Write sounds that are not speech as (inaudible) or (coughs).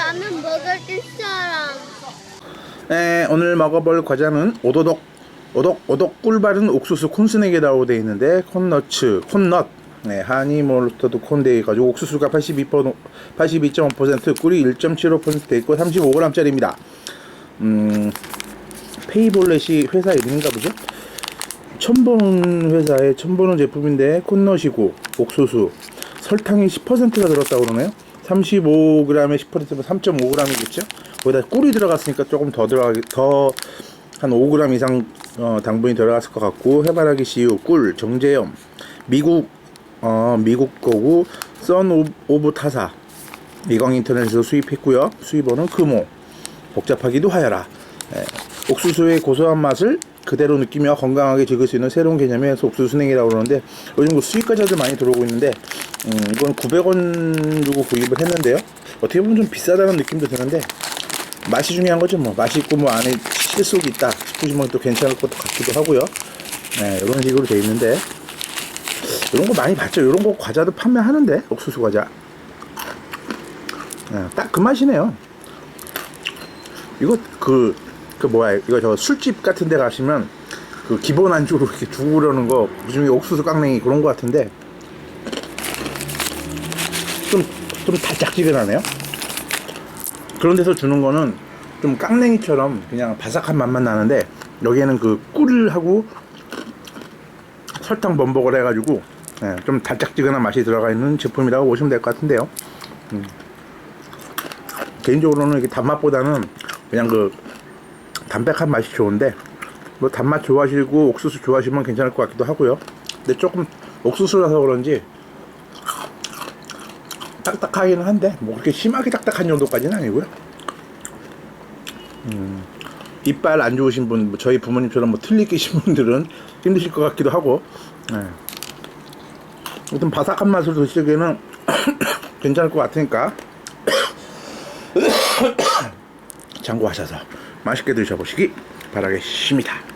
라면 먹을 사람. 네, 오늘 먹어볼 과자는 오도독 오독 오독 꿀 바른 옥수수 콘스낵이라고 되어 있는데 콘너츠 콘넛 네, 하니몰스터드 콘데 가지고 옥수수가 82% 82.5% 꿀이 1.75%돼 있고 35g짜리입니다. 음, 페이볼렛이 회사 이름인가 보죠? 보는 회사의 처음 보는 제품인데 콘넛이고 옥수수 설탕이 10%가 들었다고 그러네요 35g에 10%면 3.5g이겠죠? 거기다 꿀이 들어갔으니까 조금 더 들어가기 더 한 5g 이상 어, 당분이 들어갔을 것 같고 해바라기 씨유 꿀 정제염 미국 어, 미국 거고 선 오브- 타사. 미광 인터넷에서 수입했고요. 수입원은 금호. 복잡하기도 하여라. 예, 옥수수의 고소한 맛을 그대로 느끼며 건강하게 즐길 수 있는 새로운 개념의 옥수수 스낵이라고 그러는데 요즘 그 수입 과자들 많이 들어오고 있는데 음, 이건 900원 주고 구입을 했는데요. 어떻게 보면 좀 비싸다는 느낌도 드는데 맛이 중요한 거죠 뭐. 맛이 있고 뭐 안에 실속이 있다 싶으시면 또 괜찮을 것 같기도 하고요. 네, 이런 식으로 돼 있는데 이런 거 많이 봤죠? 이런 거 과자도 판매하는데 옥수수 과자. 네, 딱그 맛이네요. 이거 그, 그 뭐야, 이거 저 술집 같은 데 가시면 그 기본 안주로 이렇게 그러는 거, 그중에 옥수수 깡냉이 그런 거 같은데 좀, 좀 달짝지근하네요. 그런 데서 주는 거는 좀 깡냉이처럼 그냥 바삭한 맛만 나는데 여기에는 그 꿀하고 설탕 범벅을 해가지고 예, 좀 달짝지근한 맛이 들어가 있는 제품이라고 보시면 될 것 같은데요. 개인적으로는 이게 단맛보다는 그냥 그 담백한 맛이 좋은데 뭐 단맛 좋아하시고 옥수수 좋아하시면 괜찮을 것 같기도 하고요. 근데 조금 옥수수라서 그런지 딱딱하기는 한데 뭐 그렇게 심하게 딱딱한 정도까지는 아니고요. 음, 이빨 안 좋으신 분, 뭐 저희 부모님처럼 뭐 틀리 끼신 분들은 (laughs) 힘드실 것 같기도 하고. 네. 아무튼 바삭한 맛을 드시기에는 (coughs) 괜찮을 것 같으니까 (coughs) (coughs) 참고하셔서 맛있게 드셔보시기 바라겠습니다.